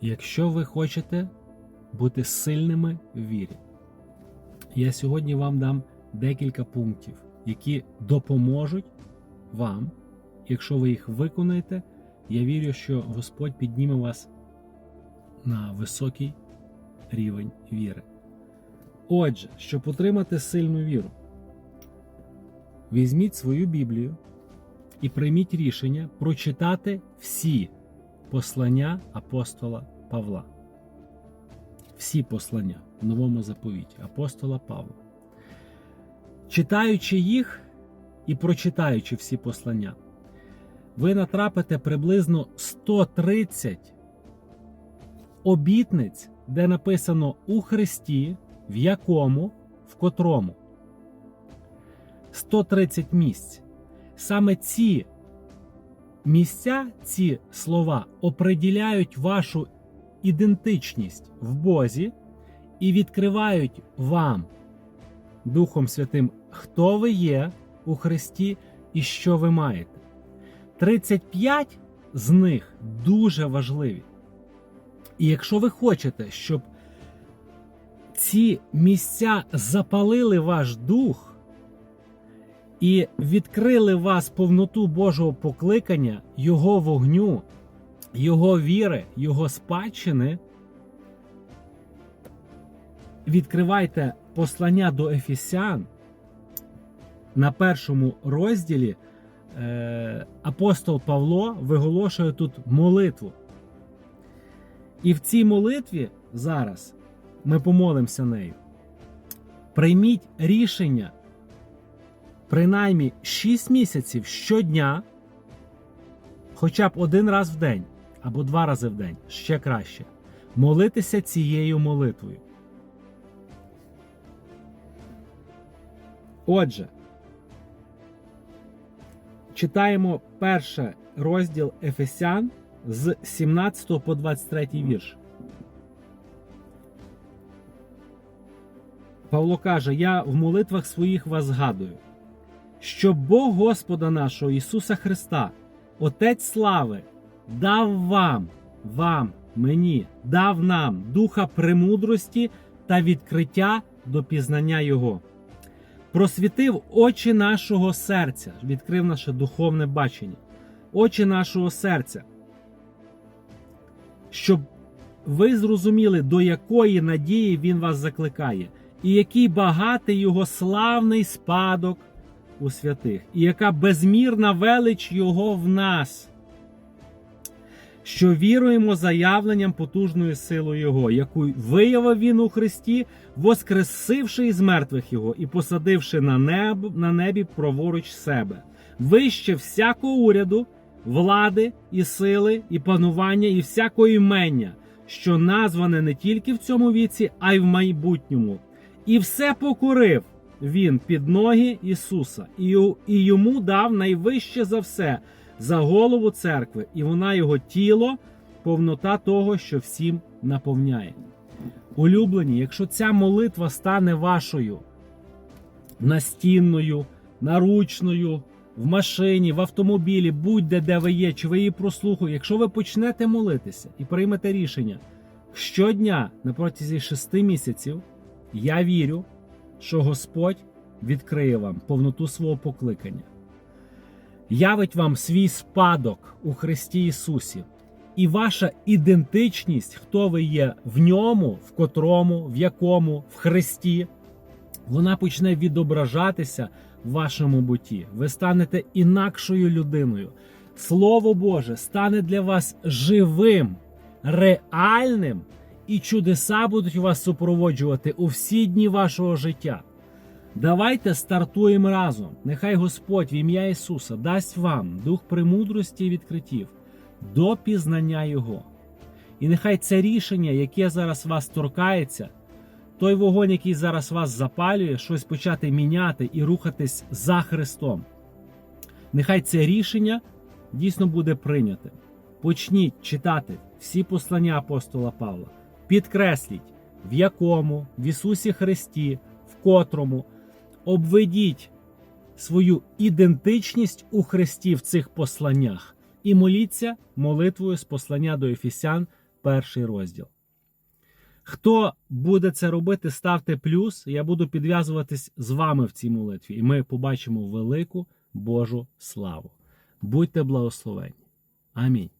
Якщо ви хочете бути сильними в вірі, я сьогодні вам дам декілька пунктів, які допоможуть вам, якщо ви їх виконаєте, я вірю, що Господь підніме вас на високий рівень віри. Отже, щоб отримати сильну віру, візьміть свою Біблію і прийміть рішення прочитати всі послання апостола Павла. Всі послання в новому заповіті апостола Павла. Читаючи їх і прочитаючи всі послання, ви натрапите приблизно 130 обітниць, де написано у Христі, в якому, в котрому. 130 місць. Саме ці місця, ці слова оприділяють вашу ідентичність в Бозі і відкривають вам Духом Святим, хто ви є у Христі і що ви маєте. 35 з них дуже важливі. І якщо ви хочете, щоб ці місця запалили ваш дух і відкрили вас повноту Божого покликання, Його вогню, Його віри, Його спадщини, відкривайте послання до Ефесян на першому розділі. е, Апостол Павло виголошує тут молитву. І в цій молитві зараз ми помолимося нею. Прийміть рішення принаймні 6 місяців щодня, хоча б один раз в день або два рази в день, ще краще, молитися цією молитвою. Отже, читаємо перший розділ Ефесян з 17 по 23 вірш. Павло каже: Я в молитвах своїх вас згадую, що Бог Господа нашого Ісуса Христа, Отець слави, дав вам, вам, мені, дав нам духа премудрості та відкриття до пізнання Його. Просвітив очі нашого серця, відкрив наше духовне бачення, очі нашого серця, щоб ви зрозуміли, до якої надії Він вас закликає, і який багатий його славний спадок у святих, і яка безмірна велич Його в нас, що віруємо заявленням потужною силою Його, яку виявив Він у Христі, воскресивши із мертвих Його і посадивши на, неб, на небі праворуч себе, вище всякого уряду, влади і сили, і панування, і всякого імення, що назване не тільки в цьому віці, а й в майбутньому. І все покорив він під ноги Ісуса, і і йому дав найвище за все за голову церкви, і вона його тіло, повнота того, що всім наповняє. Улюблені, якщо ця молитва стане вашою настінною, наручною, в машині, в автомобілі, будь-де де ви є, чи ви її прослухаєте, якщо ви почнете молитися і приймете рішення щодня на протязі шести місяців, я вірю, що Господь відкриє вам повноту свого покликання, явить вам свій спадок у Христі Ісусі, і ваша ідентичність, хто ви є в ньому, в котрому, в якому, в Христі, вона почне відображатися в вашому буті. Ви станете інакшою людиною. Слово Боже стане для вас живим, реальним, і чудеса будуть вас супроводжувати у всі дні вашого життя. Давайте стартуємо разом. Нехай Господь в ім'я Ісуса дасть вам дух премудрості і відкриттів до пізнання Його. І нехай це рішення, яке зараз вас торкається, той вогонь, який зараз вас запалює, щось почати міняти і рухатись за Христом. Нехай це рішення дійсно буде прийняте. Почніть читати всі послання апостола Павла. Підкресліть, в якому, в Ісусі Христі, в котрому обведіть свою ідентичність у Христі в цих посланнях і моліться молитвою з послання до Ефесян, перший розділ. Хто буде це робити, ставте плюс. Я буду підв'язуватись з вами в цій молитві, і ми побачимо велику Божу славу. Будьте благословені. Амінь.